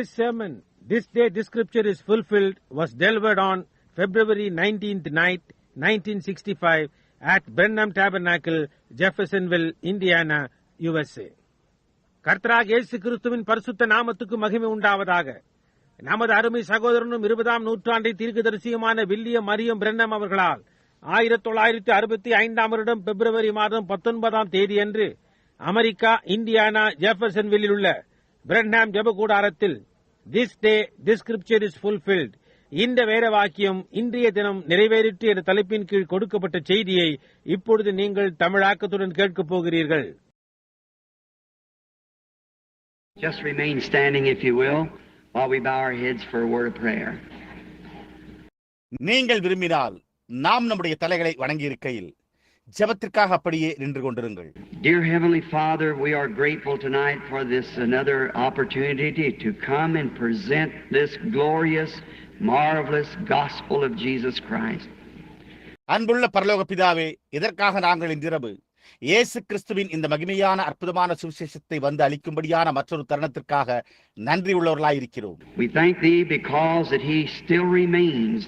This sermon, this day this scripture is fulfilled, was delivered on February 19th night, 1965 at Brenham Tabernacle, Jeffersonville, Indiana, USA. கர்த்தராக இயேசு கிறிஸ்துவின் பரிசுத்த நாமத்துக்கு மகிமை உண்டாவதாக நமது அருமை சகோதரனும் இருபதாம் நூற்றாண்டை தீர்க்கதரிசியுமான வில்லியம் மரியம் பிரண்ணம் அவர்களால் ஆயிரத்தி தொள்ளாயிரத்தி அறுபத்தி ஐந்தாம் வருடம் பிப்ரவரி மாதம் பத்தொன்பதாம் தேதியன்று அமெரிக்கா இந்தியானா ஜெஃபர்சன்வில்லில் உள்ள Branham ஜெபக்கூடாரத்தில் this day this scripture is fulfilled இந்த வேத வாக்கியம் இன்றைய தினம் நிறைவேறிற்று என்ற தலைப்பின் கீழ் கொடுக்கப்பட்ட செய்தியை இப்பொழுது நீங்கள் தமிழாக்கத்துடன் கேட்கப் போகிறீர்கள் Just remain standing, if you will, while we bow our heads for a word of prayer. நீங்கள் விரும்பினால் நாம் நம்முடைய தலைகளை வணங்கி இருக்கையில் ஜெபத்திற்காக அப்படியே நின்று கொண்டிருங்கள் Dear Heavenly Father, we are grateful tonight for this another opportunity to come and present this glorious, marvelous gospel of Jesus Christ. அன்புள்ள பரலோக பிதாவே இதற்காக நாங்கள் இன்றிரவு இயேசு கிறிஸ்துவின் இந்த மகிமையான அற்புதமான சுவிசேஷத்தை வந்து அளிக்கும்படியான மற்றொரு தருணத்திற்காக நன்றி உள்ளவர்களாய் இருக்கிறோம் We thank Thee because that He still remains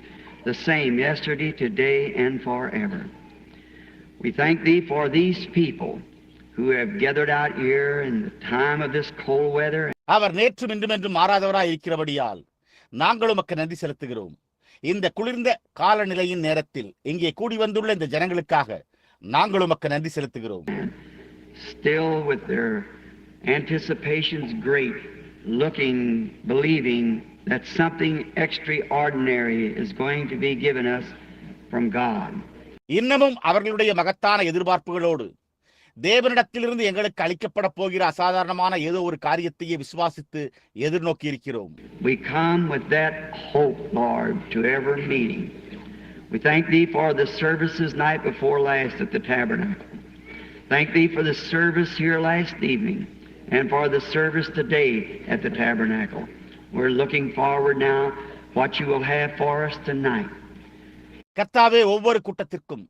the same yesterday, today, and forever. We thank Thee for these people who have gathered out here in the time of this cold weather அவர் நேற்றும் இன்றும் என்றும் மாறாதவராய் இருக்கிறபடியால் நாங்கள் உமக்கு நன்றி செலுத்துகிறோம் இந்த குளிர்ந்த காலநிலையின் நேரத்தில் இங்கே கூடி வந்துள்ள இந்த ஜனங்களுக்காக நாங்கள் உமக்கு நன்றி செலுத்துகிறோம் still with their anticipations great, looking, believing that something extraordinary is going to be given us from God. இன்னமும் அவர்களுடைய மகத்தான எதிர்பார்ப்புகளோடு தேவனிடத்திலிருந்து எங்களுக்கு அளிக்கப்பட போகிற அசாதாரணமான ஏதோ ஒரு காரியத்தையே விசுவாசித்து எதிர்நோக்கி இருக்கிறோம் We come with that hope, Lord, to every meeting. We thank Thee for the services night before last at the tabernacle. Thank Thee for the service here last evening and for the service today at the tabernacle. We're looking forward now what You will have for us tonight. கர்த்தாவே ஒவ்வொரு கூட்டத்திற்கும்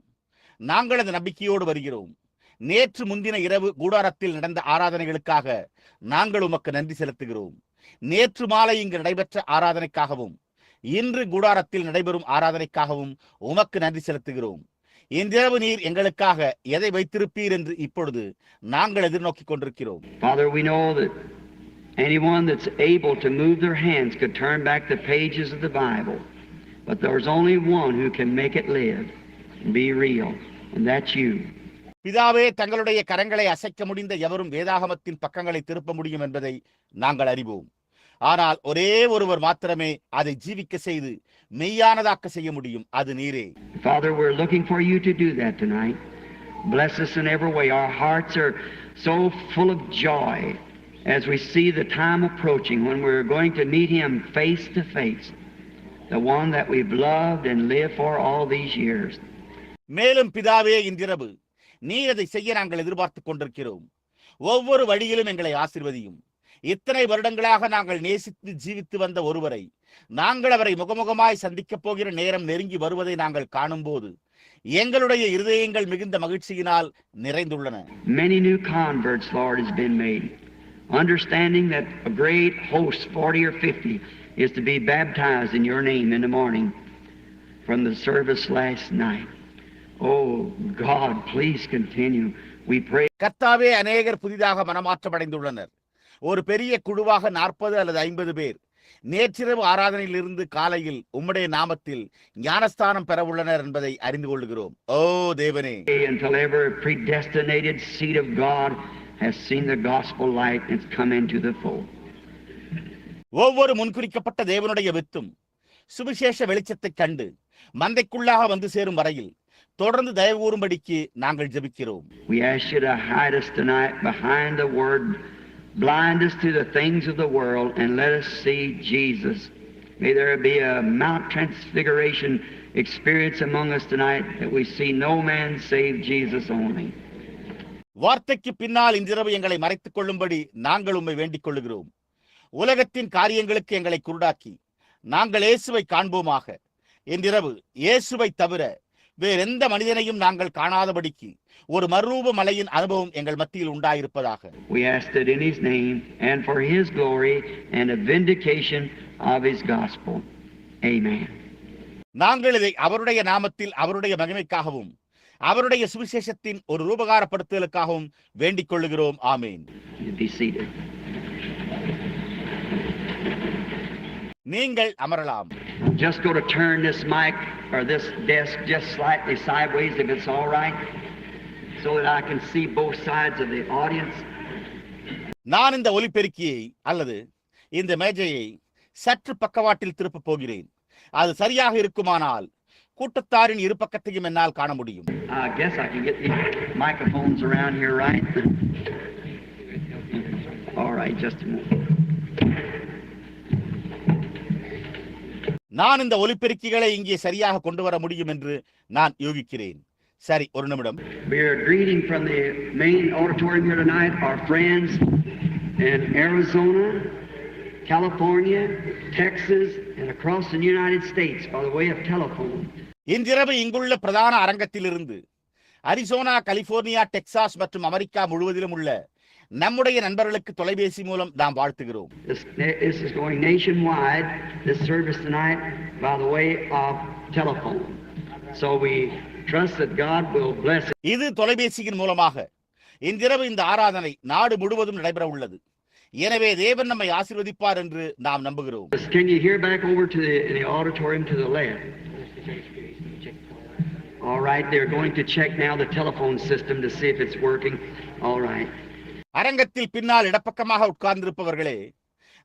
நாங்கள் அந்த நம்பிக்கையோடு வருகிறோம். நேற்று முந்தின இரவு கூடாரத்தில் நடந்த ஆராதனைகளுக்காக நாங்கள் உமக்கு நன்றி செலுத்துகிறோம். நேற்று மாலை இங்கு நடைபெற்ற ஆராதனைக்காகவும் இன்று கூடாரத்தில் நடைபெறும் ஆராதனைக்காகவும் உமக்கு நன்றி செலுத்துகிறோம். இன்றிரவு நீர் எங்களுக்காக எதை வைத்திருப்பீர் என்று இப்பொழுது நாங்கள் எதிர்நோக்கி கொண்டிருக்கிறோம். Father, we know that anyone that's able to move their hands could turn back the pages of the Bible. But there's only one who can make it live and be real, and that's you. பிதாவே தங்களுடைய கரங்களை அசைக்க முடிந்த எவரும் வேதாகமத்தின் பக்கங்களை திருப்ப முடியும் என்பதை நாங்கள் அறிவோம் ஆனால் ஒரே ஒருவர் மாத்திரமே அதை ஜீவிக்க செய்து மெய்யானதாக்க செய்ய முடியும் அது நீரே Father, we're looking for you to do that tonight. Bless us in every way. Our hearts are so full of joy as we see the time approaching when we're going to meet Him face to face, the one that we've loved and lived for all these years. மேலும் பிதாவே இன்றிரவு நீர் அதை செய்ய நாங்கள் எதிர்பார்த்துக் கொண்டிருக்கிறோம் ஒவ்வொரு வழியிலும் எங்களை ஆசிர்வதியும் இத்தனை வருடங்களாக நாங்கள் நேசித்து ஜீவித்து வந்த ஒருவரை நாங்கள் அவரை முகமுகமாய் சந்திக்கப் போகிற நேரம் நெருங்கி வருவதை நாங்கள் காணும்போது எங்களுடைய இருதயங்கள் மிகுந்த மகிழ்ச்சியினால் நிறைந்துள்ளன Many new converts, Lord, has been made. Understanding that a great host, 40 or 50, is to be baptized in your name in the morning from the service last night. Oh, God, please continue. We pray. கர்த்தாவே அநேகர் புதிதாக மனமாற்றமடைந்துள்ளனர் ஒரு பெரிய குழுவாக நாற்பது அல்லது ஐம்பது பேர் நேற்றிரவு ஆராதனையிலிருந்து காலையில் உம்முடைய நாமத்தில் ஞானஸ்தானம் பெறவுள்ளனர் என்பதை அறிந்து கொள்கிறோம் ஓ தேவனே until every predestinated seed of God has seen the gospel light and come into the fold. ஒவ்வொரு முன்குறிக்கப்பட்ட தேவனுடைய வித்தும் சுவிசேஷ வெளிச்சத்தைக் கண்டு மந்தைக்குள்ளாக வந்து சேரும் வரையில் தொடர்ந்து தயவு கூறும்படிக்கு நாங்கள் ஜெபிக்கிறோம் We ask you to hide us tonight behind the word, blind us to the things of the world, and let us see Jesus. May there be a Mount Transfiguration experience among us tonight that we see no man save Jesus only. வார்த்தைக்கு பின்னால் இன்றிரவு எங்களை மறைத்துக் கொள்ளும்படி நாங்கள் உம்மை வேண்டிக் கொள்ளுகிறோம் உலகத்தின் காரியங்களுக்கு எங்களை குருடாக்கி. நாங்கள் இயேசுவை காண்போமாக. இன்றிரவு இயேசுவை தவிர வேறெந்த மனிதனையும் நாங்கள் காணாதபடிக்கு ஒரு மறுரூப மலையின் அனுபவம் எங்கள் மத்தியில் உண்டாயிருப்பதாக. We ask it in His name and for His glory and a vindication of His gospel. Amen. நாங்கள் இதை அவருடைய நாமத்தில் அவருடைய மகிமைக்காகவும் அவருடைய சுவிசேஷத்தின் ஒரு ரூபகாரப்படுத்துதலுக்காகவும் வேண்டிக் கொள்ளுகிறோம். ஆமேன் You be seated. நீங்கள் அமரலாம் Just go to turn this mic or this desk just slightly sideways if it's all right, so that I can see both sides of the audience. நான் இந்த ஒலிபெருக்கியை அல்லது இந்த மேஜையை சற்று பக்கவாட்டில் திருப்பப் போகிறேன் அது சரியாக இருக்குமானால் கூட்டத்தாரின் இரு பக்கத்தையும் என்னால் காண முடியும் I guess I can get these microphones around here, right? All right, just a minute. நான் இந்த ஒலிபெருக்கிகளை இங்கே சரியாக கொண்டு வர முடியும் என்று நான் யோகிக்கிறேன் சரி ஒரு நிமிடம் We are greeting from the main auditorium here tonight our friends in Arizona, California, Texas, and across the United States by the way of telephone. இன்றிரவு இங்குள்ள பிரதான அரங்கத்திலிருந்து அரிசோனா கலிபோர்னியா டெக்சாஸ் மற்றும் அமெரிக்கா முழுவதிலும் உள்ள நம்முடைய நண்பர்களுக்கு தொலைபேசி மூலம் நாம் வாழ்த்துகிறோம். இது தொலைபேசியின் மூலமாக இன்றிரவு இந்த ஆராதனை நாடு முழுவதும் நடைபெற உள்ளது எனவே தேவன் நம்மை ஆசீர்வதிப்பார் என்று நாம் நம்புகிறோம்? All right, they're going to check now the telephone system to see if it's working. All right. அரங்கத்தில் பின்னால் இடப்பக்கமாக உட்கார்ந்திருப்பவர்களே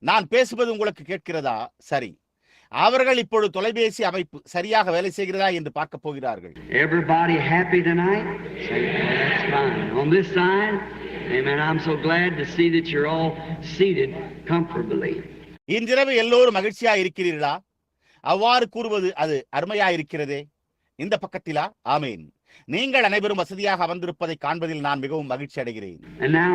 நான் பேசுவது உங்களுக்கு கேட்கிறதா சரி அவர்கள் இப்பொழுது தொலைபேசி அமைப்பு சரியாக வேலை செய்கிறதா என்று பார்க்க போகிறார்கள் Everybody happy tonight? Say, that's fine. On this side, amen. I'm so glad to see that you're all seated comfortably. இன்றிரவு எல்லோரும் மகிழ்ச்சியா இருக்கிறீர்களா அவ்வாறு கூறுவது அது அருமையா இருக்கிறதே இந்த பக்கத்திலா ஆமேன் நீங்கள் அனைவரும் வசதியாக அமர்ந்திருப்பதை காண்பதில் நான் மிகவும் மகிழ்ச்சி அடைகிறேன் And now,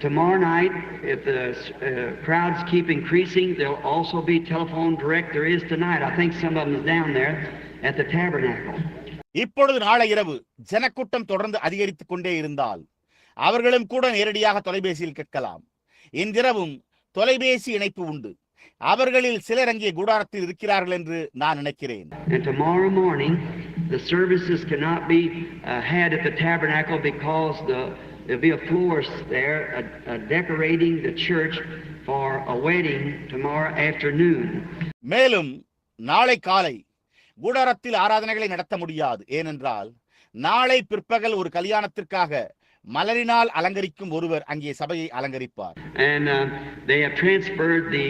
tomorrow night, if the uh, crowds keep increasing, there'll also be telephone direct. There is tonight. I think some of them is down there at the tabernacle. இப்பொழுது நாளை இரவு ஜனக்கூட்டம் தொடர்ந்து அதிகரித்துக் கொண்டே இருந்தால் அவர்களும் கூட நேரடியாக தொலைபேசியில் கேட்கலாம் இன்றிரவும் தொலைபேசி இணைப்பு உண்டு அவர்களில் சிலர் அங்கே கூடாரத்தில் இருக்கிறார்கள் என்று நான் நினைக்கிறேன் And tomorrow morning, the services cannot be uh, had at the tabernacle because the, there'll be a florist there uh, uh, decorating the church for a wedding tomorrow afternoon. மேலும் நாளை காலை கூடாரத்தில் ஆராதனைகளை நடத்த முடியாது ஏனென்றால் நாளை பிற்பகல் ஒரு கல்யாணத்திற்காக மலரினால் அலங்கரிக்கும் ஒருவர் அங்கே சபையை அலங்கரிப்பார் And uh, they have transferred the,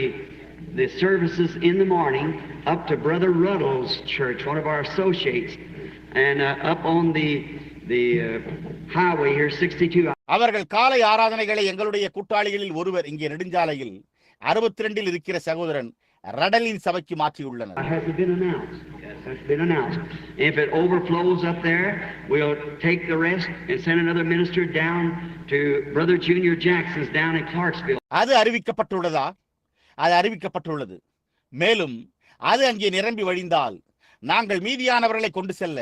the services in the morning up to Brother Ruddle's church, one of our associates, and uh, up on the, the uh, highway here, 62. அவர்கள் காலை ஆராதனைகளை எங்களுடைய கூட்டாளிகளில் ஒருவர் இங்கே நெடுஞ்சாலையில் அறுபத்தி ரெண்டில் இருக்கிற சகோதரன் ரடலின் சபைக்கு மாற்றியுள்ளனர் Has it been announced? Has been announced. If it overflows up there, we'll take the rest and send another minister down to Brother Junior Jackson's down in Clarksville. அது அறிவிக்கப்பட்டுள்ளதா அது அறிவிக்கப்பட்டுள்ளது மேலும் அது அங்கே நிரம்பி வழிந்தால் நாங்கள் மீதியானவர்களை கொண்டு செல்ல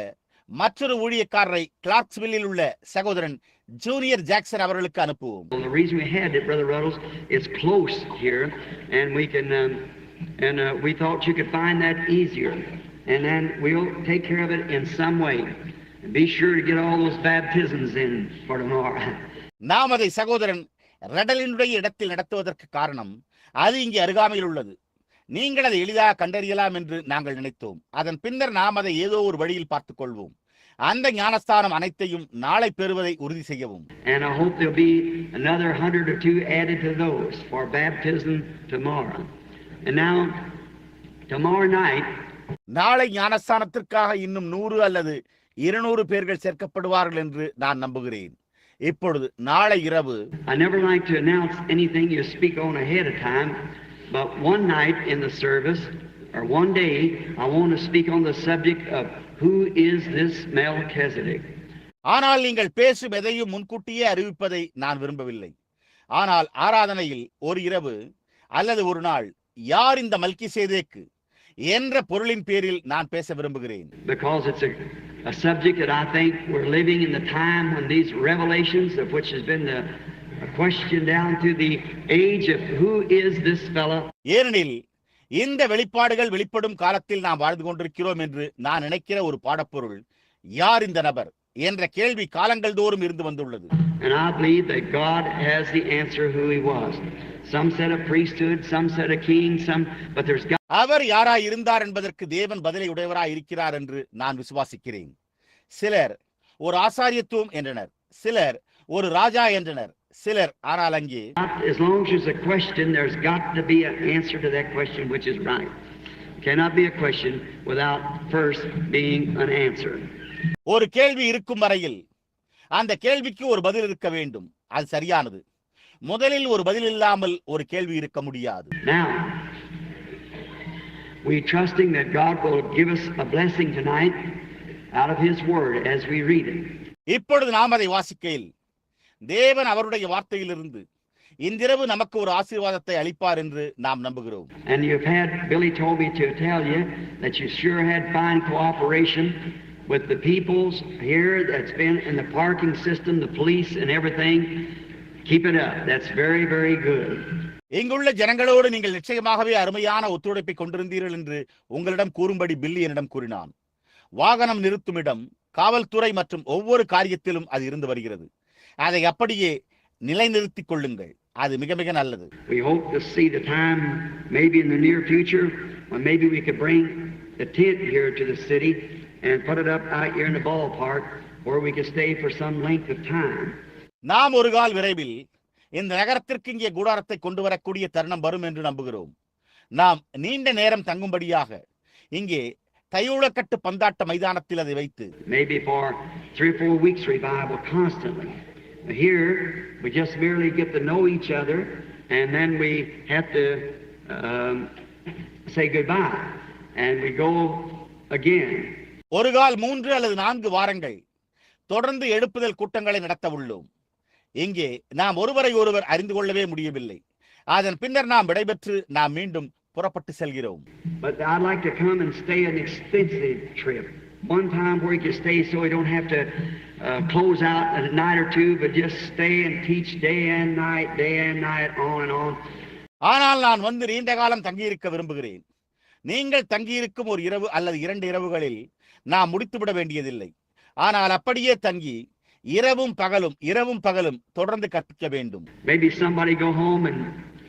மற்றொரு ஊழியக்காரரை கிளார்க்ஸ்வில்லில் உள்ள சகோதரன் ஜூனியர் ஜாக்சன் அவர்களுக்கு அனுப்புவோம் Well, the reason we had it, Brother Ruddles, is close here, and we can, um, and uh, we thought you could find that easier. And then we'll take care of it in some way. And be sure to get all those baptisms in for tomorrow. நாம் அதை சகோதரன் ரெடலினுடைய இடத்தில் நடத்துவதற்கு காரணம் அது இங்கே அருகாமையில் உள்ளது. நீங்கள் அதை எளிதாக கண்டறியலாம் என்று நாங்கள் நினைத்தோம். அதன் பின்னர் நாம் அதை ஏதோ ஒரு வழியில் பார்த்துக் கொள்வோம். அந்த ஞானஸ்தானம் அனைத்தையும் நாளை பெறுவதை உறுதி செய்யவும். And I hope there'll be another hundred or two added to those for baptism tomorrow. And now, tomorrow night, நாளை ஞானஸ்தானத்திற்காக இன்னும் நூறு அல்லது இருநூறு பேர்கள் சேர்க்கப்படுவார்கள் என்று நான் நம்புகிறேன். இப்பொழுது நாளை இரவு I never like to announce anything you speak on ahead of time, but one night in the service, or one day, I want to speak on the subject of who is this Melchizedek. ஆனால் நீங்கள் பேசும் எதையும் முன்கூட்டியே அறிவிப்பதை நான் விரும்பவில்லை ஆனால் ஆராதனையில் ஒரு இரவு அல்லது ஒரு நாள் யார் இந்த மல்கிசேதேக்கு என்ற பொருளின் பேரில் நான் பேச விரும்புகிறேன் a, subject that I think we're living in the time when these revelations, of which has been the question down to the age of who is this fellow, ஏனெனில் இந்த வெளிப்பாடுகள் வெளிப்படும் காலத்தில் நாம் வாழ்ந்து கொண்டிருக்கிறோம் என்று நான் நினைக்கிற ஒரு பாடப்பொருள் யார் இந்த நபர் என்ற கேள்வி காலங்கள் தோறும் இருந்து வந்துள்ளது and I believe that God has the answer who he was. அவர் யாராய் இருந்தார் என்பதற்கு தேவன் பதிலை உடையவராய் இருக்கிறார் என்று நான் விசுவாசிக்கிறேன் சிலர் ஒரு ஆசாரியத்துவம் என்றனர் சிலர் ஒரு ராஜா என்றனர் சிலர் ஆனால் அங்கே as long as there's a question, there's got to be an answer to that question which is right. Cannot be a question without first being an answer. ஒரு கேள்வி இருக்கும் வரையில் அந்த கேள்விக்கு ஒரு பதில் இருக்க வேண்டும் அது சரியானது முதலில் ஒரு பதில் இல்லாமல் ஒரு கேள்வி இருக்க முடியாது we trusting that God will give us a blessing tonight out of His Word as we read it. இப்பொழுது நாம் அதை வாசிக்கையில் தேவன் அவருடைய வார்த்தையிலிருந்து இன்றிரவு நமக்கு ஒரு ஆசீர்வாதத்தை அளிப்பார் என்று நாம் நம்புகிறோம் And you've had, Billy told me to tell you that you sure had fine cooperation with the peoples here that's been in the parking system, the police and everything. Keep it up. That's very, very good. இங்குள்ள ஜனங்களோடு நீங்கள் நிச்சயமாகவே அருமையான ஒத்துழைப்பை கொண்டிருந்தீர்கள் என்று உங்களிடம் கூறும்படி பில்லி என்னிடம் கூறினான் வாகனம் நிறுத்தும் இடம் காவல்துறை மற்றும் ஒவ்வொரு காரியத்திலும் அது இருந்து வருகிறது அதை அப்படியே நிலைநிறுத்திக் கொள்ளுங்கள் அது மிக மிக நல்லது We hope to see the time, maybe in the near future, when maybe we could bring the tent here to the city and put it up out here in the ballpark where we could stay for some length of time. நாம் ஒரு கால் விரைவில் இந்த நகரத்திற்கு இங்கே கூடாரத்தை கொண்டு வரக்கூடிய தருணம் வரும் என்று நம்புகிறோம் நாம் நீண்ட நேரம் தங்கும்படியாக இங்கே தையூளக்கட்டு பந்தாட்ட மைதானத்தில் அதை வைத்து maybe for three or four weeks revival constantly. Here, we just merely get to know each other, and then we have to um, say goodbye, and we go again. ஒரு கால் மூன்று அல்லது நான்கு வாரங்கள் தொடர்ந்து எழுப்புதல் கூட்டங்களை நடத்த உள்ளோம் இங்கே நாம் ஒருவரை ஒருவர் அறிந்து கொள்ளவே முடியவில்லை அதன் பின்னர் நாம் விடைபெற்று நாம் மீண்டும் புறப்பட்டு செல்கிறோம் But I'd like to come and stay an extensive trip. One time where you can stay so you don't have to uh, close out a night or two, but just stay and teach day and night, day and night, on and on. ஆனால் நான் வந்து நீண்ட காலம் தங்கியிருக்க விரும்புகிறேன் நீங்கள் தங்கியிருக்கும் ஒரு இரவு அல்லது இரண்டு இரவுகளில் நாம் முடித்துவிட வேண்டியதில்லை ஆனால் அப்படியே தங்கி இரவும் பகலும் இரவும் பகலும் தொடர்ந்து கற்பிக்க வேண்டும் Maybe somebody go home and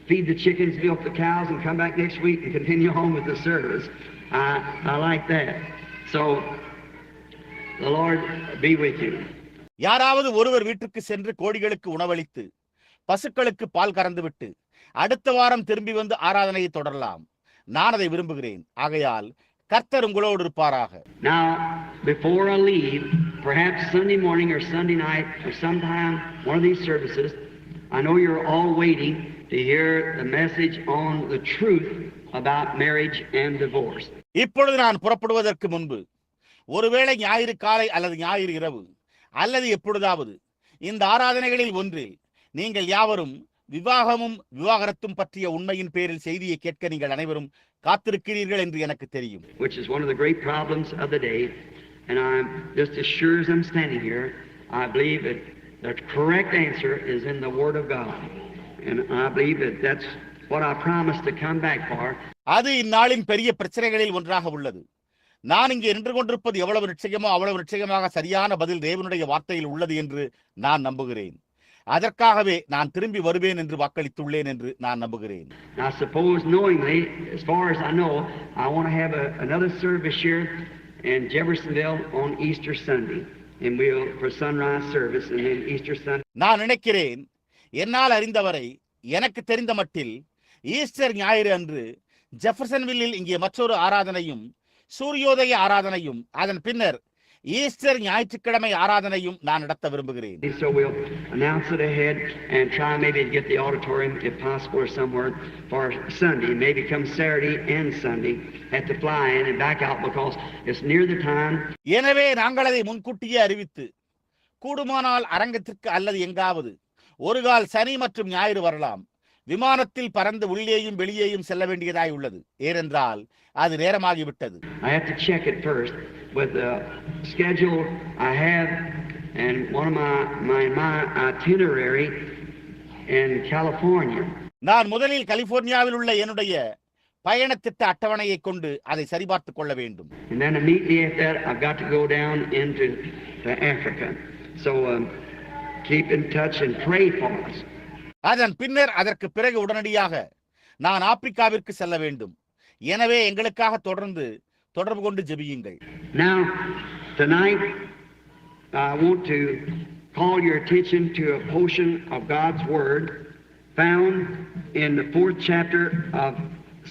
feed the chickens, milk the cows, and come back next week and continue on with the service. I, I like that. So, the Lord be with you. யாராவது ஒருவர் வீட்டுக்கு சென்று கோடிகளுக்கு உணவளித்து பசுக்களுக்கு பால் கறந்துவிட்டு அடுத்த வாரம் திரும்பி வந்து ஆராதனையை தொடரலாம் நான் அதை விரும்புகிறேன் ஆகையால் கர்த்தர் உங்களோடு இருப்பாராக Now, before I leave, perhaps Sunday morning or Sunday night or sometime one of these services, I know you're all waiting to hear the message on the truth about marriage and divorce. இப்பொழுது நான் புறப்படுவதற்கு முன்பு ஒருவேளை ஞாயிறு காலை அல்லது ஞாயிறு இரவு அல்லது எப்பொழுதாவது இந்த ஆராதனைகளில் ஒன்றில் நீங்கள் யாவரும் விவாகமும் விவாகரத்தும் பற்றிய உண்மையின் பேரில் செய்தியை கேட்க நீங்கள் அனைவரும் காத்திருக்கிறீர்கள் என்று எனக்கு தெரியும் which is one of the great problems of the day. And I'm just as sure as I'm standing here, I believe that the correct answer is in the Word of God. And I believe that that's what I promised to come back for. அது இந்நாளின் பெரிய பிரச்சனைகளில் ஒன்றாக உள்ளது நான் இங்கே நின்று கொண்டிருப்பது எவ்வளவு நிச்சயமோ அவ்வளவு நிச்சயமாக சரியான பதில் தேவனுடைய வார்த்தையில் உள்ளது என்று நான் நம்புகிறேன் அதற்காகவே நான் திரும்பி வருவேன் என்று வாக்களித்துள்ளேன் என்று நான் நம்புகிறேன் And I suppose knowingly, as far as I know, I want to have a, another service here in Jeffersonville on Easter Sunday. And we'll, for sunrise service, and then Easter Sunday. நான் நினைக்கிறேன் என்னால் அறிந்தவரை எனக்கு தெரிந்த மட்டில் Easter ஞாயிறு அன்று ஜெஃபர்சன்வில்லில் இங்கே மற்றொரு ஆராதனையும் சூரியோதய ஆராதனையும் அதன் பின்னர் ஈஸ்டர் ஞாயிற்றுக்கிழமை ஆராதனையும் நான் நடத்த விரும்புகிறேன் So we'll announce it ahead and try maybe to get the auditorium, if possible, or somewhere for Sunday. Maybe come Saturday and Sunday. Have to fly in and back out because it's near the time. எனவே நாங்கள் அதை முன்கூட்டியே அறிவித்து கூடுமானால் அரங்கத்திற்கு அல்லது எங்காவது ஒரு கால் சனி மற்றும் ஞாயிறு வரலாம் விமானத்தில் பறந்து உள்ளேயும் வெளியேயும் செல்ல வேண்டியதாய் உள்ளது ஏனென்றால் அது நேரமாகிவிட்டது I have to check it first with the schedule I have and one of my, my, my itinerary in California. நான் முதலில் கலிபோர்னியாவில் உள்ள என்னுடைய பயணத்திட்ட அட்டவணையை கொண்டு அதை சரிபார்த்துக் கொள்ள வேண்டும் And then immediately after that, I've got to go down into to Africa. So um, keep in touch and pray for us. அதன் பின்னர் அதற்கு பிறகு உடனடியாக நான் ஆப்பிரிக்காவிற்கு செல்ல வேண்டும் எனவே எங்களுக்காக தொடர்ந்து தொடர்பு கொண்டு ஜெபியுங்கள் Now, tonight, I want to call your attention to a portion of God's Word found in the fourth chapter of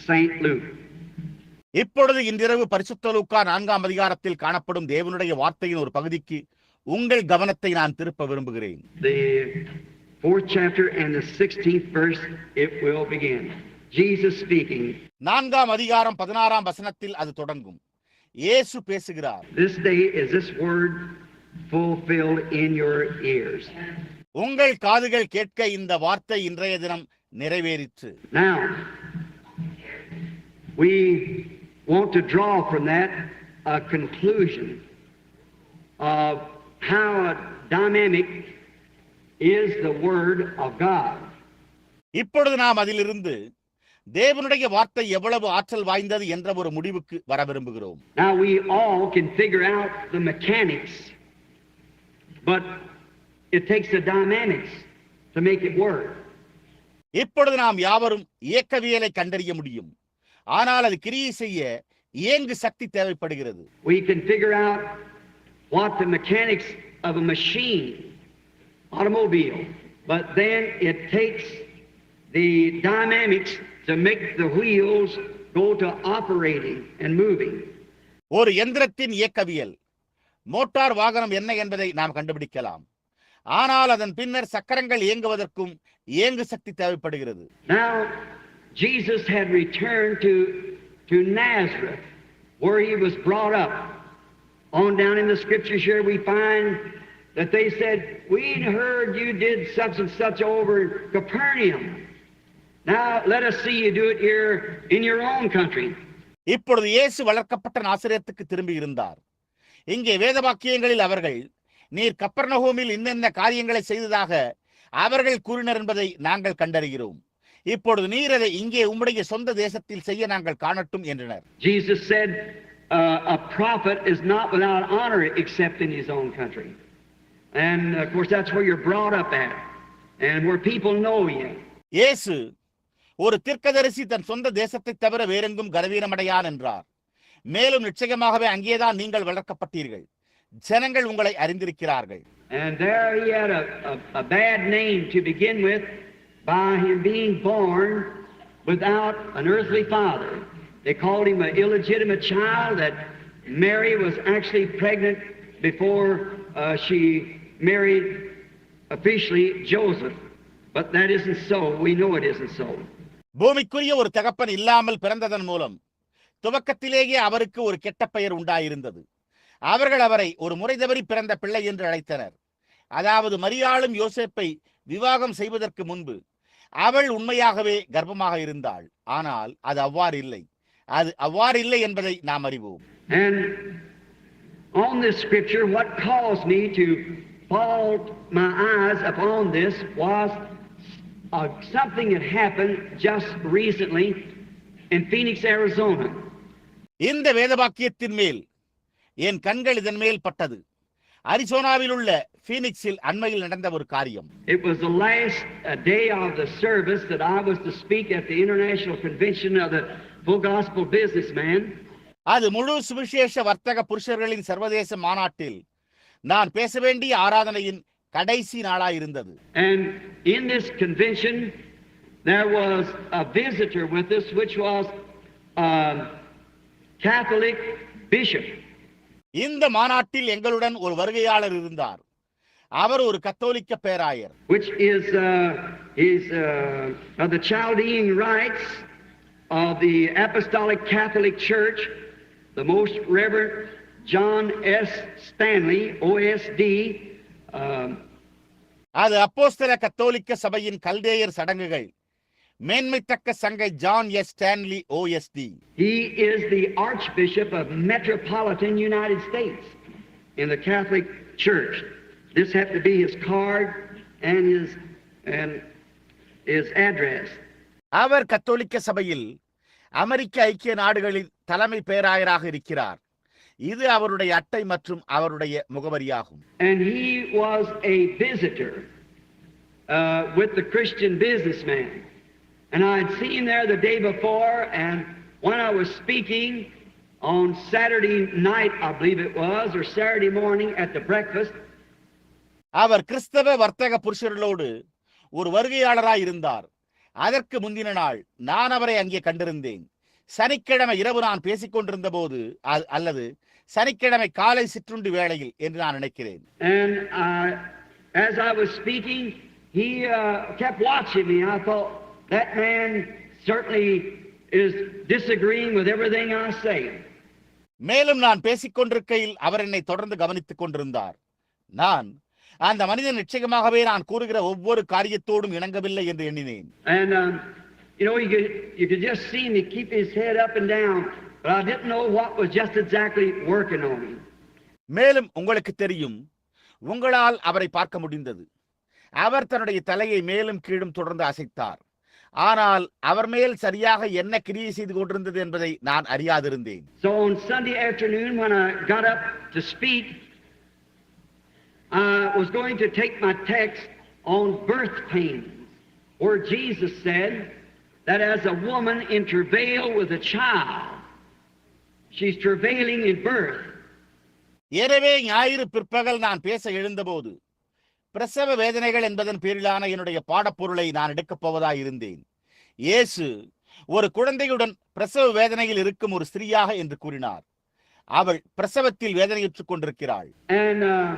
St. Luke. இப்பொழுது இன்றிரவு பரிசுத்த லூக்கா நான்காம் அதிகாரத்தில் காணப்படும் தேவனுடைய வார்த்தையின் ஒரு பகுதிக்கு உங்கள் கவனத்தை நான் திருப்ப விரும்புகிறேன் fourth chapter and the 16th verse, it will begin. Jesus speaking, நான்காம் அதிகாரம் பதினாறாம் வசனத்தில் அது தொடங்கும் இயேசு பேசுகிறார் This day is this word fulfilled in your ears. உங்கள் காதுகள் கேட்க இந்த வார்த்தை இன்றைய தினம் நிறைவேறிற்று Now, we want to draw from that a conclusion of how dynamic is the Word of God. இப்பொழுது நாம் அதிலிருந்து தேவனுடைய வார்த்தை எவ்வளவு ஆற்றல் வாய்ந்தது என்ற ஒரு முடிவுக்கு வர விரும்புகிறோம் Now, we all can figure out the mechanics, but it takes the dynamics to make it work. இப்பொழுது நாம் யாவரும் இயக்கவியலை கண்டறிய முடியும் ஆனால் அது கிரியை செய்ய இயங்கு சக்தி தேவைப்படுகிறது We can figure out what the mechanics of a machine, automobile, but then it takes the dynamics to make the wheels go to operating and moving. ஒரு எந்திரத்தின் இயக்கவியல் மோட்டார் வாகனம் என்ன என்பதை நாம் கண்டுபிடிக்கலாம் ஆனால் அதன் பின்னர் சக்கரங்கள் இயங்குவதற்கும் இயங்கு சக்தி தேவைப்படுகிறது Now, Jesus had returned to, to Nazareth, where he was brought up. On down in the scriptures here, we find that they said, We'd heard you did such and such over in Capernaum. Now, let us see you do it here in your own country. இப்பொழுது இயேசு வளர்க்கப்பட்ட நாசிரியத்துக்கு திரும்பி இருந்தார் இங்கே வேத வாக்கியங்களில் அவர்கள் நீர் கப்பர்நகோமில் இன்னென்ன காரியங்களை செய்ததாக அவர்கள் கூறினர் என்பதை நாங்கள் கண்டறிகிறோம் இப்பொழுது நீர் அதை இங்கே உம்முடைய சொந்த தேசத்தில் செய்ய நாங்கள் காணட்டும் என்றனர் Jesus said, uh, A prophet is not without honor except in his own country. And of course, that's where you're brought up at, and where people know you. இயேசு ஒரு தீர்க்கதரிசி தன் சொந்த தேசத்தை தவிர வேறெங்கும் கனவீனமடையான் என்றார் மேலும் நிச்சயமாகவே அங்கேதான் நீங்கள் வளர்க்கப்பட்டீர்கள் ஜனங்கள் உங்களை அறிந்திருக்கிறார்கள் And there he had a, a, a bad name to begin with by him being born without an earthly father. They called him an illegitimate child, that Mary was actually pregnant before uh, she married officially Joseph. But that isn't so. We know it isn't so. பூமிக்குரிய ஒரு தகப்பன் இல்லாமல் பிறந்ததன் மூலம் துவக்கத்திலேயே அவருக்கு ஒரு கெட்ட பெயர் உண்டாயிருந்தது அவர்கள் அவரை ஒரு முறை தவறி பிறந்த பிள்ளை என்று அழைத்தனர் அதாவது மரியாளும் யோசேப்பை விவாகம் செய்வதற்கு முன்பு அவள் உண்மையாகவே கர்ப்பமாக இருந்தாள் ஆனால் அது அவ்வாறு இல்லை அது அவ்வாறு இல்லை என்பதை நாம் அறிவோம் And on this scripture, what caused me to fall my eyes upon this was uh, something that happened just recently in Phoenix, Arizona. இந்த வேதவாக்கியத்தின் மேல் என் கண்கள் இதன் மேல் பட்டது அரிசோனாவில் உள்ள பீனிக்ஸில் அண்மையில் நடந்த ஒரு காரியம் It was the last uh, day of the service that I was to speak at the International Convention of the Full Gospel Businessman. அது முழு சுவிசேஷ வர்த்தக புருஷர்களின் சர்வதேச மாநாட்டில் நான் பேச வேண்டிய ஆராதனையின் கடைசி நாளாயிருந்தது And in this convention, there was a visitor with us, which was a Catholic bishop. இந்த மாநாட்டில் எங்களுடன் ஒரு வருகையாளர் இருந்தார் அவர் ஒரு கத்தோலிக்க பேராயர் which is uh, is uh, of the Chaldean rites of the Apostolic Catholic Church, the Most Reverend John S. Stanley, OSD. Um, அது அப்போஸ்தல கத்தோலிக்க சபையின் கல்தேயர் சடங்குகள் மேன்மைத்தக்க சங்கை John S Stanley OST He is the Archbishop of Metropolitan United States in the Catholic Church. This happened to be his card and his and his address. அவர் கத்தோலிக்க சபையில் அமெரிக்க ஐக்கிய நாடுகளின் தலைமை பேராயராக இருக்கிறார் இது அவருடைய அட்டை மற்றும் அவருடைய முகவரியாகும் And he was a visitor uh, with the Christian businessman. And I had seen there the day before, and when I was speaking on Saturday night, I believe it was, or Saturday morning at the breakfast, அவர் கிறிஸ்தவ வர்த்தக புருஷர்களோடு ஒரு வருகையாளராய் இருந்தார் அதற்கு முந்தின நாள் நான் அவரை அங்கே கண்டிருந்தேன் சனிக்கிழமை இரவு நான் பேசிக் கொண்டிருந்த போது அல்லது சனிக்கிழமை காலை சிற்றுண்டி வேளையில் என்று நான் நினைக்கிறேன். Uh, uh. மேலும் நான் பேசிக் கொண்டிருக்கையில் அவர் என்னை தொடர்ந்து கவனித்துக் கொண்டிருந்தார். நான் அந்த மனிதன் நிச்சயமாகவே நான் கூறுகிற ஒவ்வொரு காரியத்தோடும் இணங்கவில்லை என்று எண்ணினேன். Um, you know, you could you could just see him. He keep his head up and down, but I didn't know what was just exactly working on him. மேலும் உங்களுக்கு தெரியும் உங்களால் அவரை பார்க்க முடிந்தது அவர் தன்னுடைய தலையை மேலும் கீழும் தொடர்ந்து அசைத்தார் ஆனால் அவர் மேல் சரியாக என்ன கிரியை செய்து கொண்டிருந்தது என்பதை நான் அறியாதிருந்தேன் So on Sunday afternoon, when I got up to speak, I was going to take my text on birth pains, where Jesus said that as a woman in travail with a child, she's travailing in birth. எனவே ஞாயிறு பிற்பகல் நான் பேச எழுந்தபோது பிரசவ வேதனைகள் என்பதன் பேரிலான என்னுடைய பாடப்பொருளை நான் எடுக்கப் போவதாய் இருந்தேன். இயேசு ஒரு குழந்தையுடன் பிரசவ வேதனையில் இருக்கும் ஒரு ஸ்திரீயாக என்று கூறினார். அவள் பிரசவத்தில் வேதனையுற்றுக் கொண்டிருக்கிறாள். Uh,